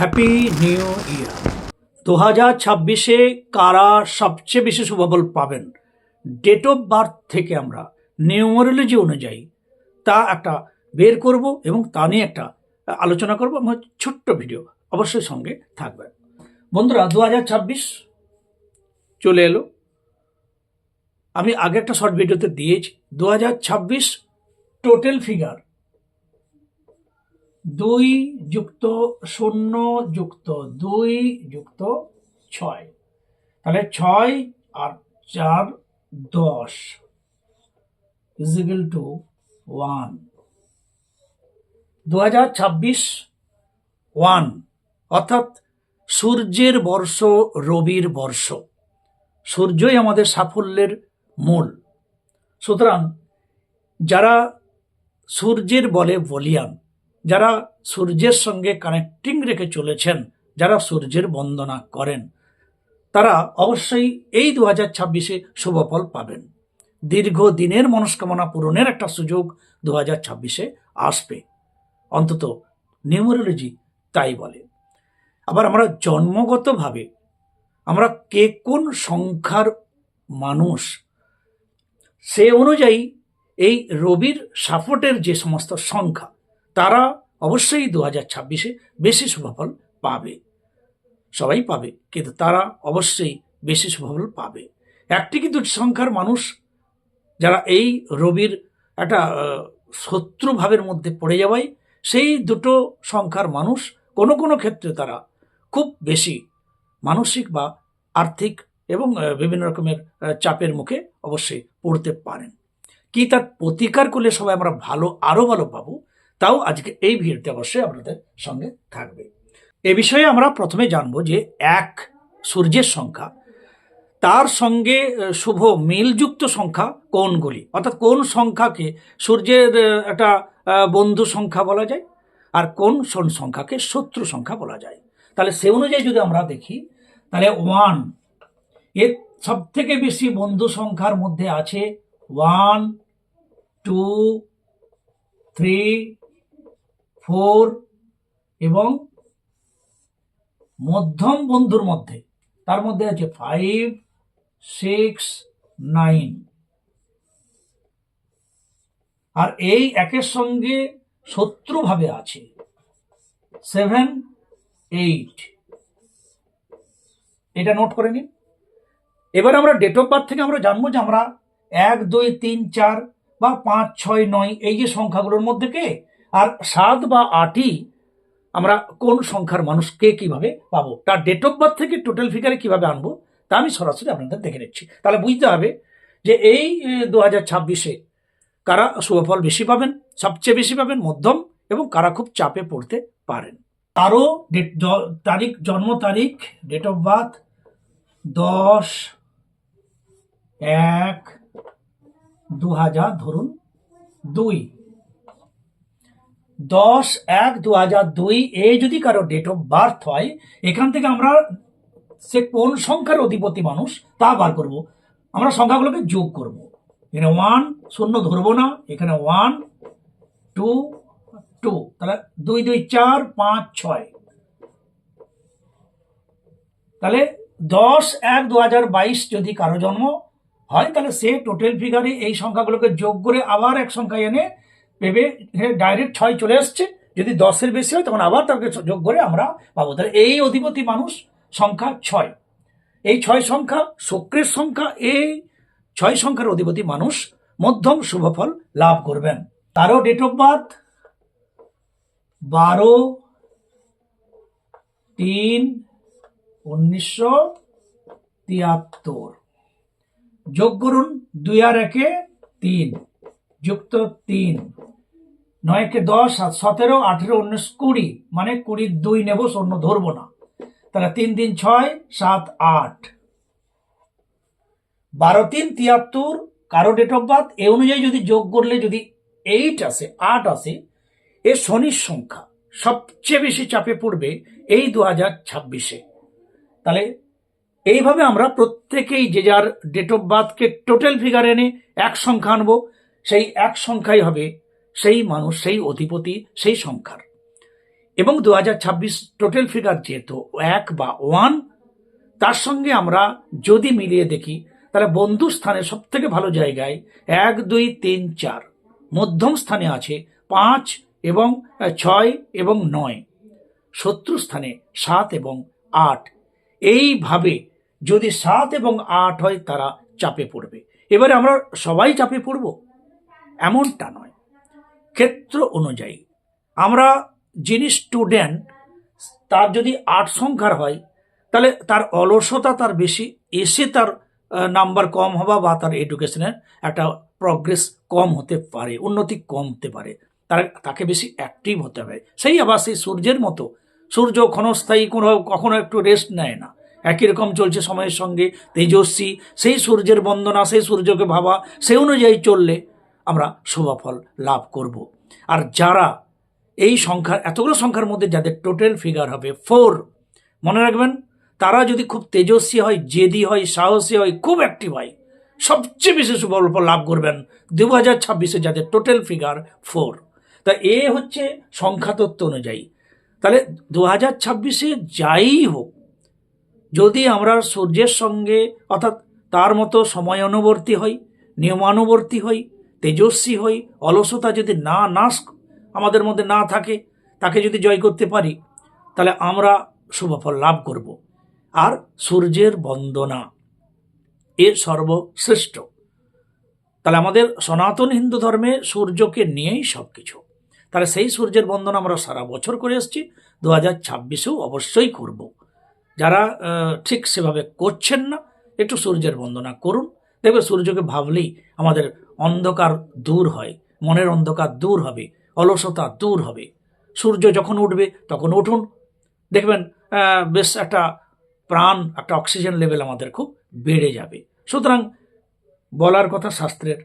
Happy new year দু হাজার ছাব্বিশে কারা সবচেয়ে বেশি শুভফল পাবেন? ডেট অফ বার্থ থেকে আমরা নিউমারোলজি অনুযায়ী, তা একটা বের করব এবং তা নিয়ে একটা আলোচনা করব আমার ছোট্ট ভিডিও অবশ্যই সঙ্গে থাকবে। বন্ধুরা দু হাজার ছাব্বিশ চলে এলো। আমি আগে একটা শর্ট ভিডিওতে দিয়েছি। দু হাজার ছাব্বিশ টোটাল ফিগার দুই যুক্ত শূন্য যুক্ত দুই যুক্ত ছয়। তাহলে ছয় আর চার দশ ইজিক্যাল টু ওয়ান দু হাজার ছাব্বিশ ওয়ান অর্থাৎ সূর্যের বর্ষ, রবির বর্ষ। সূর্যই আমাদের সাফল্যের মূল। সুতরাং যারা সূর্যের বলে বলিয়ান যারা সূর্যের সঙ্গে কানেক্টিং রেখে চলেছেন, যারা সূর্যের বন্দনা করেন, তারা অবশ্যই এই দু হাজার ছাব্বিশে শুভফল পাবেন। দীর্ঘ দিনের মনস্কামনা পূরণের একটা সুযোগ দু হাজার ছাব্বিশে আসবে। অন্তত নিউমারোলজি তাই বলে। আবার আমরা জন্মগতভাবে আমরা কে কোন সংখ্যার মানুষ, সে অনুযায়ী এই রবির সাপোর্টের যে সমস্ত সংখ্যা তারা অবশ্যই দু হাজার ছাব্বিশে বেশি শুভফল পাবে। সবাই পাবে, কিন্তু তারা অবশ্যই বেশি সুফল পাবে। একটি কিন্তু সংখ্যার মানুষ যারা এই রবির একটা শত্রুভাবের মধ্যে পড়ে যাওয়ায়, সেই দুটো সংখ্যার মানুষ কোনো কোনো ক্ষেত্রে তারা খুব বেশি মানসিক বা আর্থিক এবং বিভিন্ন রকমের চাপের মুখে অবশ্যই পড়তে পারেন। কি তার প্রতিকার করলে সবাই আমরা ভালো, আরও ভালো পাবো? তাও আজকে এই ভিডিওতে অবশ্যই আপনাদের সঙ্গে থাকবে। এ বিষয়ে আমরা প্রথমে জানব যে এক সূর্যের সংখ্যা, তার সঙ্গে শুভ মিলযুক্ত সংখ্যা কোনগুলি অর্থাৎ কোন সংখ্যাকে সূর্যের একটা বন্ধু সংখ্যা বলা যায়? আর কোন সংখ্যাকে শত্রু সংখ্যা বলা যায়? তাহলে সে অনুযায়ী যদি আমরা দেখি, তাহলে ওয়ান, এর সব থেকে বেশি বন্ধু সংখ্যার মধ্যে আছে ওয়ান, টু, থ্রি ফোর এবং মধ্যম বন্ধুর মধ্যে। তার মধ্যে আছে ফাইভ সিক্স নাইন আর এই একের সঙ্গে শত্রুভাবে আছে। সেভেন এইট এটা নোট করে নিন। এবার আমরা ডেট অফ বার্থ থেকে আমরা জানব যে আমরা এক, দুই, তিন, চার বা পাঁচ, ছয়, নয় এই যে সংখ্যাগুলোর মধ্যে কে আর সাত বা আটই আমরা কোন সংখ্যার মানুষকে কীভাবে পাবো? তার ডেট অফ বার্থ থেকে টোটাল ফিগারে কীভাবে আনব? তা আমি সরাসরি আপনাদের দেখে নিচ্ছি। তাহলে বুঝতে হবে যে এই দু হাজার ছাব্বিশে কারা শুভফল বেশি পাবেন, সবচেয়ে বেশি পাবেন, মধ্যম এবং কারা খুব চাপে পড়তে পারেন। তারও ডেট তারিখ, জন্ম তারিখ ডেট অফ বার্থ দশ, এক দু হাজার ধরুন দুই। দশ এক দু হাজার দুই এই যদি কারও ডেট অফ বার্থ হয়, এখান থেকে আমরা সে কোন সংখ্যার অধিপতি মানুষ, তা বার করব। আমরা সংখ্যাগুলোকে যোগ করব। এখানে ওয়ান শূন্য ধরবো না। এখানে ওয়ান টু টু তাহলে দুই দুই, চার, পাঁচ, ছয়। তাহলে দশ এক দু হাজার বাইশ যদি কারও জন্ম হয়, তাহলে সে টোটাল ফিগারে এই সংখ্যাগুলোকে যোগ করে আবার এক সংখ্যা এনে ভেবে ডাইরেক্ট ছয় চলে আসছে যদি দশের বেশি হয়, তখন আবার তাকে যোগ করে আমরা পাবো। তাহলে এই অধিপতি মানুষ সংখ্যা ছয়। এই ছয় সংখ্যা শুক্রের সংখ্যা, এই ছয় সংখ্যার অধিপতি মানুষ মধ্যম শুভফল লাভ করবেন। তারও ডেট অফ বার্থ বারো তিন উনিশশো তিয়াত্তর। যোগ করুন দুই আর একে তিন। যুক্ত তিন। নয়কে দশ সতেরো, আঠেরো, উনিশ, কুড়ি। মানে কুড়ির দুই নেব, শূন্য ধরবো না। তাহলে তিন তিন, ছয়, সাত, আট। বারো, তিন, তিয়াত্তর, কারও ডেট অফ বার্থ এ অনুযায়ী যদি যোগ করলে যদি এইট আসে, আট আসে, এ শনির সংখ্যা সবচেয়ে বেশি চাপে পড়বে এই দু হাজার ছাব্বিশে। তাহলে এইভাবে আমরা প্রত্যেকেই যে যার ডেট অফ বার্থকে টোটাল ফিগার এনে এক সংখ্যা আনব সেই এক সংখ্যাই হবে, সেই মানুষ, সেই অধিপতি, সেই সংখ্যার। এবং দু হাজার ছাব্বিশ টোটাল ফিগার যেহেতু এক বা ওয়ান তার সঙ্গে আমরা যদি মিলিয়ে দেখি, তাহলে বন্ধু স্থানে সব থেকে ভালো জায়গায় এক, দুই, তিন, চার, মধ্যম স্থানে আছে পাঁচ এবং ছয় এবং নয়, শত্রু স্থানে সাত এবং আট। এইভাবে যদি সাত এবং আট হয়, তারা চাপে পড়বে। এবারে আমরা সবাই চাপে পড়ব? এমনটা নয়। ক্ষেত্র অনুযায়ী আমরা যিনি স্টুডেন্ট তার যদি আট সংখ্যার হয়, তাহলে তার অলসতা তার বেশি, এসে তার নাম্বার কম হওয়া বা তার এডুকেশনের একটা প্রগ্রেস কম হতে পারে, উন্নতি কম হতে পারে। তার, তাকে বেশি অ্যাক্টিভ হতে হবে। সেই আবার সেই সূর্যের মতো। সূর্য ক্ষণস্থায়ী, কোনো, কখনো একটু রেস্ট নেয় না। একই রকম চলছে সময়ের সঙ্গে, তেজস্বী, সেই সূর্যের বন্দনা, সেই সূর্যকে ভাবা, সেই অনুযায়ী চললে আমরা শুভফল লাভ করব। আর যারা এই সংখ্যার, এতগুলো সংখ্যার মধ্যে যাদের টোটাল ফিগার হবে ফোর মনে রাখবেন, তারা যদি খুব তেজস্বী হয়, জেদি হয়, সাহসী হয়, খুব অ্যাক্টিভ হয়, সবচেয়ে বেশি সুফল লাভ করবেন দু হাজার ছাব্বিশে যাদের টোটাল ফিগার ফোর তা এ হচ্ছে সংখ্যাতত্ত্ব অনুযায়ী। তাহলে দু হাজার ছাব্বিশে যাই হোক, যদি আমরা সূর্যের সঙ্গে, অর্থাৎ তার মতো সময় অনুবর্তী হই, নিয়মানুবর্তী হই তেজস্বী হই, অলসতা যদি না নাশ আমাদের মধ্যে না থাকে, তাকে যদি জয় করতে পারি, তাহলে আমরা শুভফল লাভ করব। আর সূর্যের বন্দনা, এ সর্বশ্রেষ্ঠ। তাহলে আমাদের সনাতন হিন্দু ধর্মে সূর্যকে নিয়েই সব কিছু তাহলে সেই সূর্যের বন্দনা আমরা সারা বছর করে এসেছি, দু হাজার ছাব্বিশেও অবশ্যই করব। যারা ঠিক সেভাবে করছেন না, একটু সূর্যের বন্দনা করুন। দেখবে সূর্যকে ভাবলেই আমাদের অন্ধকার দূর হয়, মনের অন্ধকার দূর হবে, অলসতা দূর হবে। সূর্য যখন উঠবে, তখন উঠুন। দেখবেন বেশ একটা প্রাণ, একটা অক্সিজেন লেভেল আমাদের খুব বেড়ে যাবে। সুতরাং বলার কথা, শাস্ত্রের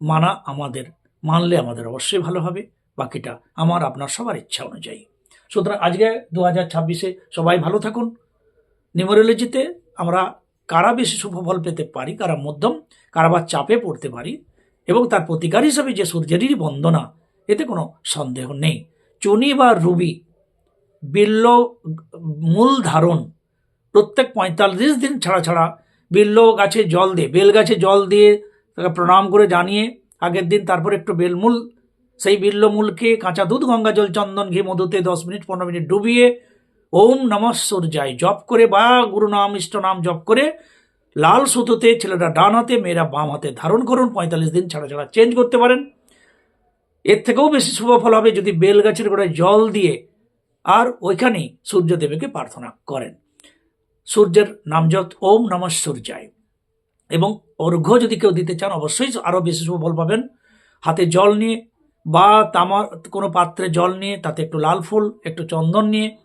মানা আমাদের, মানলে আমাদের অবশ্যই ভালো হবে, বাকিটা আমার, আপনার সবার ইচ্ছা অনুযায়ী। সুতরাং আজকে দু হাজার ছাব্বিশে সবাই ভালো থাকুন। নিউমোরোলজিতে আমরা কারা বেশি সুফল পেতে পারি, কারা মধ্যম, কারা বা চাপে পড়তে পারি এবং তার প্রতিকার হিসাবে যে সূর্যেরই বন্দনা, এতে কোনো সন্দেহ নেই। চুনি বা রুবি, বিল্ল, মূল ধারণ, প্রত্যেক পঁয়তাল্লিশ দিন ছাড়া ছাড়া বিল্ল গাছে জল দিয়ে, বেল গাছে জল দিয়ে তাকে প্রণাম করে জানিয়ে, আগের দিন তারপর একটু বেলমূল সেই বিল্ল মূলকে কাঁচা দুধ, গঙ্গা জল, চন্দন, ঘি, মধুতে দশ মিনিট, পনেরো মিনিট ডুবিয়ে, ওম নমঃ সূর্যায়, জপ করে বা গুরু নাম, ইষ্ট নাম জপ করে লাল সুতোতে ছেলেরা ডান হাতে, মেয়েরা বাম হাতে ধারণ করুন, পঁয়তাল্লিশ দিন ছাড়া ছাড়া চেঞ্জ করতে পারেন। এর থেকেও বেশি শুভ ফল হবে যদি বেল গাছের গোড়ায় জল দিয়ে আর ওইখানেই সূর্যদেবীকে প্রার্থনা করেন। সূর্যের নামজপ ওম নমঃ সূর্যায়। এবং অর্ঘ্য যদি কেউ দিতে চান, অবশ্যই আরও বেশি শুভ ফল পাবেন। হাতে জল নিয়ে বা তামার কোনো পাত্রে জল নিয়ে, তাতে একটু লাল ফুল, একটু চন্দন নিয়ে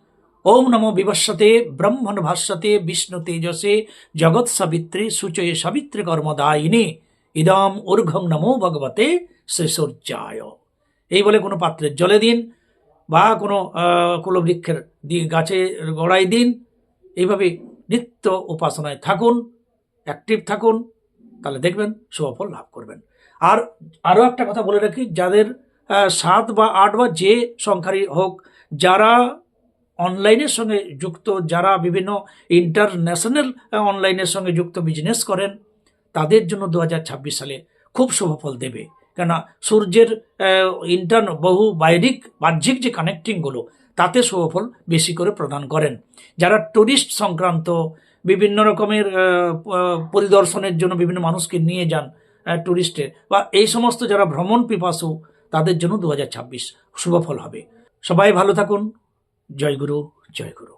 ওম নমো বিবস্বতে ব্রহ্মণ ভাস্বতে বিষ্ণু তেজসে, জগৎ সাবিত্রী, সূচয়ে সাবিত্রী কর্মদায়িনী, ইদম ঊর্ঘং নমো ভগবতে শ্রীসূর্যায় এই বলে কোনো পাত্রের জলে দিন বা কোনো কুলবৃক্ষের গাছে গোড়ায় দিন। এইভাবে নিত্য উপাসনায় থাকুন অ্যাক্টিভ থাকুন, তাহলে দেখবেন শুভফল লাভ করবেন। আর আরও একটা কথা বলে রাখি, যাদের সাত বা আট বা যে সংখ্যারই হোক, যারা অনলাইনের সঙ্গে যুক্ত যারা বিভিন্ন ইন্টারন্যাশনাল অনলাইনের সঙ্গে যুক্ত বিজনেস করেন, তাদের জন্য দু হাজার ছাব্বিশ সালে খুব শুভফল দেবে। কেননা সূর্যের ইন্টার বহু বাইরিক বাহ্যিক যে কানেক্টিংগুলো তাতে শুভফল বেশি করে প্রদান করেন। যারা টুরিস্ট সংক্রান্ত বিভিন্ন রকমের পরিদর্শনের জন্য বিভিন্ন মানুষকে নিয়ে যান টুরিস্টে বা এই সমস্ত যারা ভ্রমণ পিপাসু, তাদের জন্য দু হাজার ছাব্বিশ শুভফল হবে। সবাই ভালো থাকুন। জয় গুরু জয় গুরু।